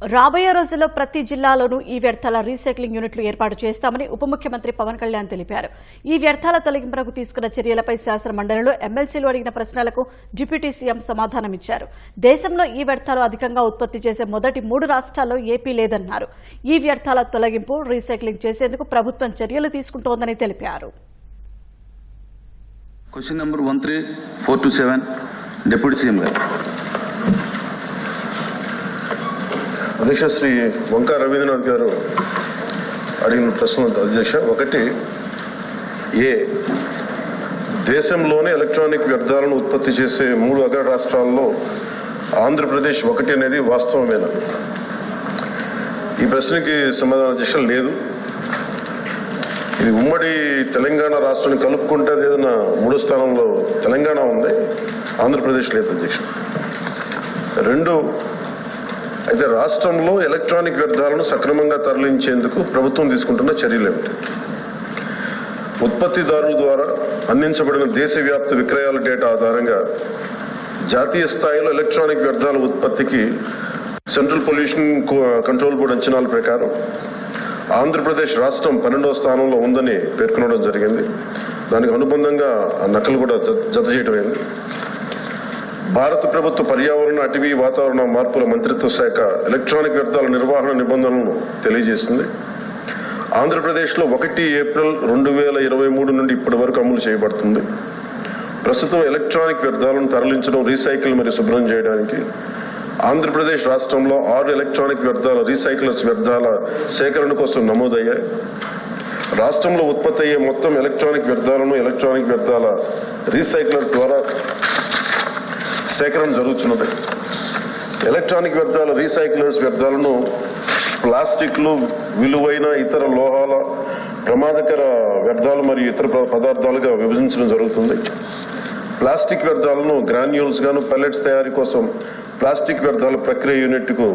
రాబోయే రోజుల్లో ప్రతి జిల్లాలోనూ ఈ వ్యర్థాల రీసైక్లింగ్ యూనిట్లు ఏర్పాటు చేస్తామని ఉప ముఖ్యమంత్రి పవన్ కళ్యాణ్ తెలిపారు. ఈ వ్యర్థాల తొలగింపునకు తీసుకున్న చర్యలపై శాసన మండలిలో ఎమ్మెల్సీలు అడిగిన ప్రశ్నలకు డిప్యూటీ సీఎం సమాధానమిచ్చారు. దేశంలో ఈ వ్యర్థాలు అధికంగా ఉత్పత్తి చేసే మొదటి మూడు రాష్ట్రాల్లో ఏపీ లేదన్నారు. ఈ వ్యర్థాల తొలగింపు రీసైక్లింగ్ చేసేందుకు ప్రభుత్వం చర్యలు తీసుకుంటోందని తెలిపారు. Question number one three four two seven deputy CM గారు. అధ్యక్ష శ్రీ వంకా రవీంద్రనాథ్ గారు అడిగిన ప్రశ్న అధ్యక్ష ఒకటి ఏ దేశంలోనే ఎలక్ట్రానిక్ వ్యర్థాలను ఉత్పత్తి చేసే మూడు అగ్ర రాష్ట్రాల్లో ఆంధ్రప్రదేశ్ ఒకటి అనేది వాస్తవమేనా? ఈ ప్రశ్నకి సమాధానం అధ్యక్ష లేదు. ఇది ఉమ్మడి తెలంగాణ రాష్ట్రాన్ని కలుపుకుంటే ఏదైనా మూడో స్థానంలో తెలంగాణ ఉంది ఆంధ్రప్రదేశ్ లేదు అధ్యక్ష రెండు అయితే రాష్ట్రంలో ఎలక్ట్రానిక్ వ్యర్థాలను సక్రమంగా తరలించేందుకు ప్రభుత్వం తీసుకుంటున్న చర్యలు ఏమిటి? ఉత్పత్తిదారుల ద్వారా అందించబడిన దేశవ్యాప్త విక్రయాల డేటా ఆధారంగా జాతీయ స్థాయిలో ఎలక్ట్రానిక్ వ్యర్థాల ఉత్పత్తికి సెంట్రల్ పొల్యూషన్ కంట్రోల్ బోర్డు అంచనాల ప్రకారం ఆంధ్రప్రదేశ్ రాష్ట్రం పన్నెండవ స్థానంలో ఉందని పేర్కొనడం జరిగింది. దానికి అనుబంధంగా ఆ నకలు కూడా జత జత భారత ప్రభుత్వ పర్యావరణ అటవీ వాతావరణ మార్పుల మంత్రిత్వ శాఖ ఎలక్ట్రానిక్ వ్యర్థాల నిర్వహణ నిబంధనలను తెలియజేసింది. ఆంధ్రప్రదేశ్లో ఒకటి ఏప్రిల్ రెండు వేల ఇరవై మూడు నుండి ఇప్పటి వరకు అమలు చేయబడుతుంది. ప్రస్తుతం ఎలక్ట్రానిక్ వ్యర్థాలను తరలించడం రీసైకిల్ మరియు శుభ్రం చేయడానికి ఆంధ్రప్రదేశ్ రాష్ట్రంలో ఆరు ఎలక్ట్రానిక్ వ్యర్థాల రీసైకిలర్స్ వ్యర్థాల సేకరణ కోసం నమోదయ్యాయి. రాష్ట్రంలో ఉత్పత్తి అయ్యే మొత్తం ఎలక్ట్రానిక్ వ్యర్థాలను ఎలక్ట్రానిక్ వ్యర్థాల రీసైక్లర్స్ ద్వారా సేకరణ జరుగుతున్నది. ఎలక్ట్రానిక్ వ్యర్థాలు రీసైక్లర్స్ వ్యర్థాలను ప్లాస్టిక్లు విలువైన ఇతర లోహాల ప్రమాదకర వ్యర్థాలు మరియు ఇతర పదార్థాలుగా విభజించడం జరుగుతుంది. ప్లాస్టిక్ వ్యర్థాలను గ్రాన్యూల్స్ గాను పెల్లెట్స్ తయారీ కోసం ప్లాస్టిక్ వ్యర్థాల ప్రక్రియ యూనిట్కు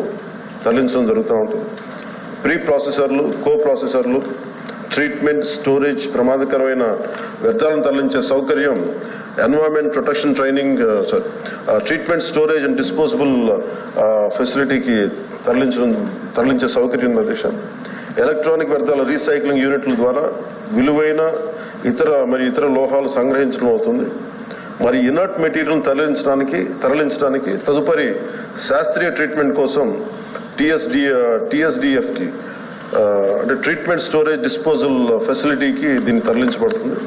తరలించడం జరుగుతూ ఉంటుంది. ప్రీ ప్రాసెసర్లు కో ప్రాసెసర్లు ట్రీట్మెంట్ స్టోరేజ్ ప్రమాదకరమైన వ్యర్థాలను తరలించే సౌకర్యం environment protection training uh, sorry uh, treatment storage and disposable uh, ఫెసిలిటీకి తరలించడం తరలించే సౌకర్యం ఉంది అధ్యక్ష ఎలక్ట్రానిక్ వ్యర్థాల రీసైక్లింగ్ యూనిట్ల ద్వారా విలువైన ఇతర మరి ఇతర లోహాలు సంగ్రహించడం అవుతుంది. మరి ఇనర్ట్ మెటీరియల్ తరలించడానికి తరలించడానికి తదుపరి శాస్త్రీయ ట్రీట్మెంట్ కోసం టిఎస్డి టిఎస్డిఎఫ్కి అంటే ట్రీట్మెంట్ స్టోరేజ్ డిస్పోజల్ ఫెసిలిటీకి దీన్ని తరలించబడుతుంది.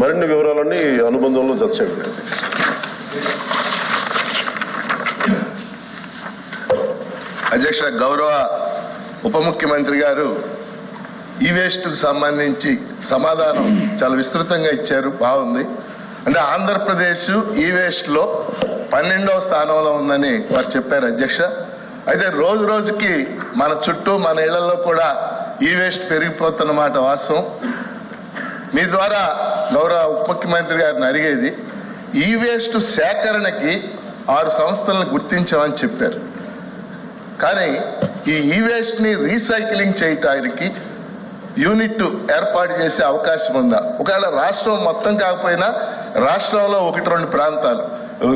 మరిన్ని వివరాలన్నీ అనుబంధంలో జత చేయండి అధ్యక్ష గౌరవ ఉప ముఖ్యమంత్రి గారు ఈ వేస్ట్కు సంబంధించి సమాధానం చాలా విస్తృతంగా ఇచ్చారు. బాగుంది. అంటే ఆంధ్రప్రదేశ్ ఈ వేస్ట్లో పన్నెండవ స్థానంలో ఉందని వారు చెప్పారు అధ్యక్ష. అయితే రోజు రోజుకి మన చుట్టూ మన ఇళ్ళలో కూడా ఈ వేస్ట్ పెరిగిపోతున్నమాట వాస్తవం. మీ ద్వారా గౌరవ ఉప ముఖ్యమంత్రి గారిని అడిగేది ఈ వేస్ట్ సేకరణకి ఆరు సంస్థలను గుర్తించామని చెప్పారు. కానీ ఈ ఈ వేస్ట్ని రీసైక్లింగ్ చేయటానికి యూనిట్ ఏర్పాటు చేసే అవకాశం ఉందా? ఒకవేళ రాష్ట్రం మొత్తం కాకపోయినా రాష్ట్రంలో ఒకటి రెండు ప్రాంతాలు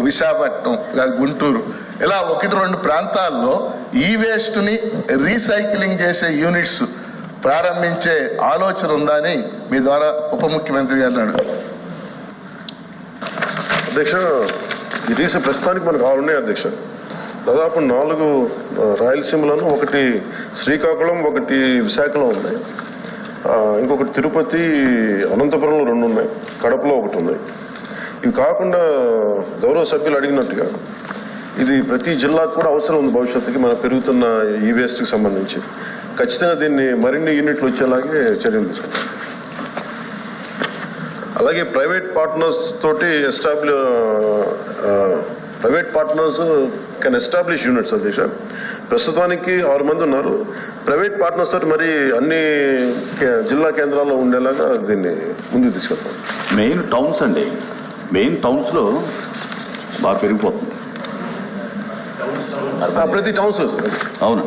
విశాఖపట్నం గుంటూరు ఇలా ఒకటి రెండు ప్రాంతాల్లో ఈ వేస్ట్ని రీసైక్లింగ్ చేసే యూనిట్స్ ప్రారంభించే ఆలోచన ఉందా అని మీ ద్వారా ఉప ముఖ్యమంత్రి గారిని అడుగుతాను. అధ్యక్ష ఈ రీసెంట్ ప్రస్తుతానికి మనకు ఆరు ఉన్నాయి అధ్యక్ష. దాదాపు నాలుగు ఆ, రాయలసీమలోను ఒకటి శ్రీకాకుళం ఒకటి విశాఖలో ఉన్నాయి. ఇంకొకటి తిరుపతి అనంతపురంలో రెండు ఉన్నాయి. కడపలో ఒకటి ఉంది. ఇవి కాకుండా గౌరవ సభ్యులు అడిగినట్టుగా ఇది ప్రతి జిల్లాకు కూడా అవసరం ఉంది భవిష్యత్తుకి మన పెరుగుతున్న ఈ వేస్ట్కి సంబంధించి. ఖచ్చితంగా దీన్ని మరిన్ని యూనిట్లు వచ్చేలాగే చర్యలు తీసుకుంటాం. అలాగే ప్రైవేట్ పార్ట్నర్స్ తోటి establish private partners can establish units అధ్యక్ష. ప్రస్తుతానికి ఆరు మంది ఉన్నారు. ప్రైవేట్ పార్ట్నర్స్ తోటి మరి అన్ని కే- జిల్లా కేంద్రాల్లో ఉండేలాగా దీన్ని ముందుకు తీసుకెళ్తాం. మెయిన్ టౌన్స్ అండి. మెయిన్ టౌన్స్లో బాగా పెరిగిపోతుంది. ప్రతి టౌన్స్ అవును.